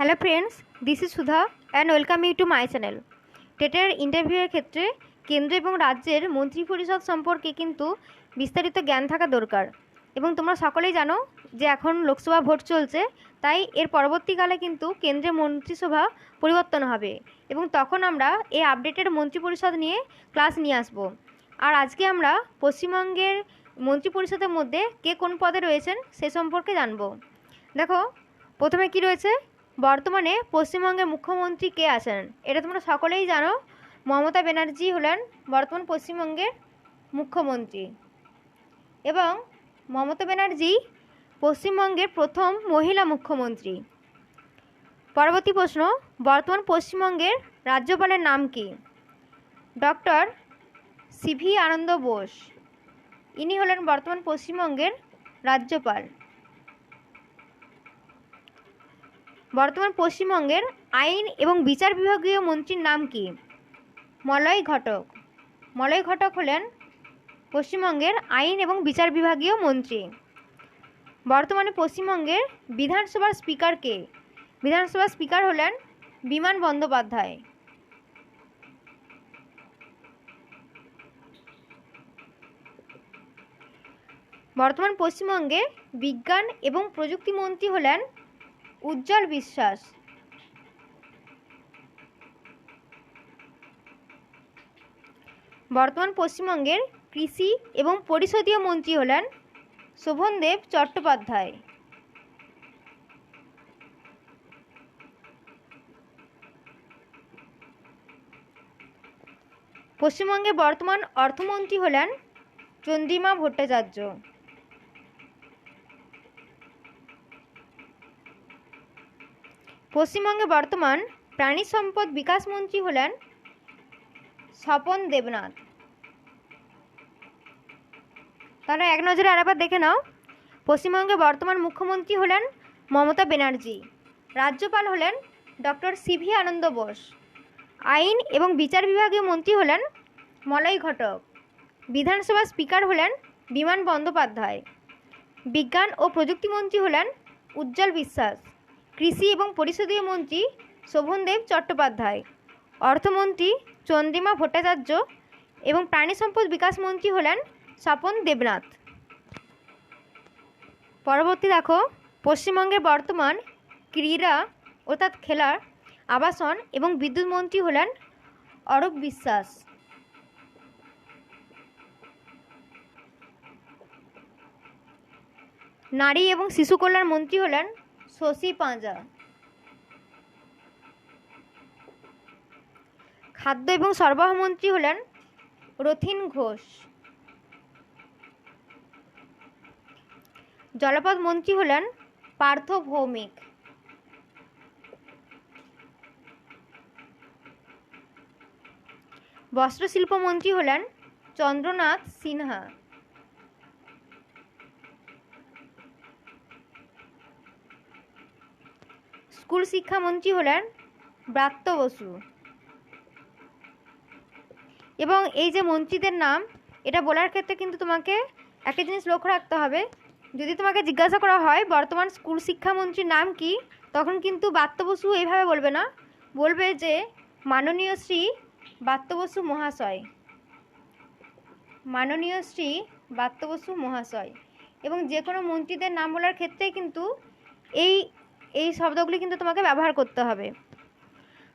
Hello friends this is Sudha and welcome you to my channel টেটের ইন্টারভিউয়ের ক্ষেত্রে কেন্দ্র এবং রাজ্যের মন্ত্রী পরিষদ সম্পর্কে কিন্তু বিস্তারিত জ্ঞান থাকা দরকার। এবং তোমরা সকলেই জানো যে এখন লোকসভা ভোট চলছে, তাই এর পরবর্তীকালে কিন্তু কেন্দ্রে মন্ত্রিসভা পরিবর্তন হবে এবং তখন আমরা এই আপডেটেড মন্ত্রী পরিষদ নিয়ে ক্লাস নিয়ে আসব। আর আজকে আমরা পশ্চিমবঙ্গের মন্ত্রী পরিষদের মধ্যে কে কোন পদে রয়েছেন সে সম্পর্কে জানব। দেখো, প্রথমে কি রয়েছে? বর্তমানে পশ্চিমবঙ্গের মুখ্যমন্ত্রী কে আছেন? এটা তোমরা সকলেই জানো। মমতা ব্যানার্জি হলেন বর্তমান পশ্চিমবঙ্গের মুখ্যমন্ত্রী। এবং মমতা ব্যানার্জি পশ্চিমবঙ্গের প্রথম মহিলা মুখ্যমন্ত্রী। পরবর্তী প্রশ্ন, বর্তমান পশ্চিমবঙ্গের রাজ্যপালের নাম কি? Doctor CV Ananda Bose. ইনি হলেন বর্তমান পশ্চিমবঙ্গের রাজ্যপাল। বর্তমান পশ্চিমবঙ্গের আইন এবং বিচার বিভাগীয় মন্ত্রীর নাম কি? মলয় ঘটক। মলয় ঘটক হলেন পশ্চিমবঙ্গের আইন এবং বিচার বিভাগীয় মন্ত্রী। বর্তমানে পশ্চিমবঙ্গের বিধানসভার স্পিকার কে? বিধানসভার স্পিকার হলেন বিমান বন্দ্যোপাধ্যায়। বর্তমান পশ্চিমবঙ্গে বিজ্ঞান এবং প্রযুক্তি মন্ত্রী হলেন উজ্জ্বল বিশ্বাস। বর্তমান পশ্চিমবঙ্গের কৃষি এবং পরিষদীয় মন্ত্রী হলেন শোভনদেব চট্টোপাধ্যায়। পশ্চিমবঙ্গের বর্তমান অর্থমন্ত্রী হলেন চন্দ্রিমা ভট্টাচার্য। পশ্চিমবঙ্গে বর্তমান প্রাণী সম্পদ বিকাশ মন্ত্রী হলেন স্বপন দেবনাথ। তাহলে এক নজরে আরেকবার দেখে নাও। পশ্চিমবঙ্গে বর্তমান মুখ্যমন্ত্রী হলেন মমতা ব্যানার্জি। রাজ্যপাল হলেন ডক্টর সিভি আনন্দ বোস। আইন এবং বিচার বিভাগীয় মন্ত্রী হলেন মলয় ঘটক। বিধানসভার স্পিকার হলেন বিমান বন্দ্যোপাধ্যায়। বিজ্ঞান ও প্রযুক্তি মন্ত্রী হলেন উজ্জ্বল বিশ্বাস। কৃষি এবং পরিষদীয় মন্ত্রী শোভনদেব চট্টোপাধ্যায়, অর্থমন্ত্রী চন্দ্রিমা ভট্টাচার্য এবং প্রাণী সম্পদ বিকাশ মন্ত্রী হলেন স্বপন দেবনাথ। পরবর্তী দেখো, পশ্চিমবঙ্গের বর্তমান ক্রীড়া অর্থাৎ খেলার আবাসন এবং বিদ্যুৎ মন্ত্রী হলেন অরূপ বিশ্বাস। নারী এবং শিশু কল্যাণ মন্ত্রী হলেন শশী পাঁজা। খাদ্য এবং সরবরাহ মন্ত্রী হলেন রথিন ঘোষ। জলপথ মন্ত্রী হলেন পার্থ ভৌমিক। বস্ত্রশিল্প মন্ত্রী হলেন চন্দ্রনাথ সিনহা। স্কুল শিক্ষামন্ত্রী হলেন ব্রাত্য বসু। এবং এই যে মন্ত্রীদের নাম, এটা বলার ক্ষেত্রে কিন্তু তোমাকে একটা জিনিস লক্ষ্য রাখতে হবে। যদি তোমাকে জিজ্ঞাসা করা হয়, বর্তমান স্কুল শিক্ষামন্ত্রীর নাম কি, তখন কিন্তু বাত্য বসু এইভাবে বলবে না। বলবে যে, মাননীয় শ্রী বাত্য বসু মহাশয়। মাননীয় শ্রী বাত্য বসু মহাশয়। এবং যে কোনো মন্ত্রীদের নাম বলার ক্ষেত্রে কিন্তু এই এই শব্দগুলি কিন্তু তোমাকে ব্যবহার করতে হবে।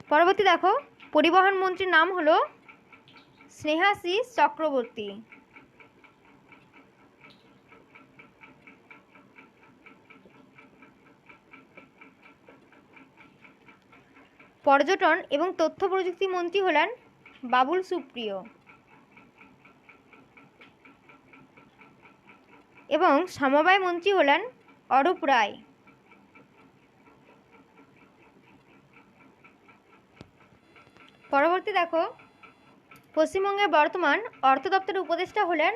পরবর্তী দেখো, পরিবহন মন্ত্রীর নাম হলো স্নেহাশিস চক্রবর্তী। পর্যটন এবং তথ্য প্রযুক্তি মন্ত্রী হলেন বাবুল সুপ্রিয়। এবং সমবায় মন্ত্রী হলেন অরূপ রায়। পরবর্তী দেখো। পশ্চিমবঙ্গের বর্তমান অর্থ দপ্তরের উপদেষ্টা হলেন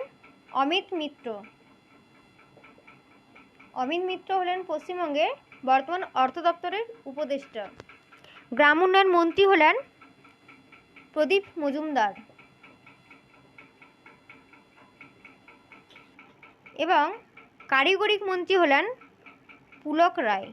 অমিত মিত্র। অমিত মিত্র হলেন পশ্চিমবঙ্গের বর্তমান অর্থ দপ্তরের উপদেষ্টা। গ্রাম উন্নয়ন মন্ত্রী হলেন প্রদীপ মজুমদার। এবং কারিগরিক মন্ত্রী হলেন পুলক রায়।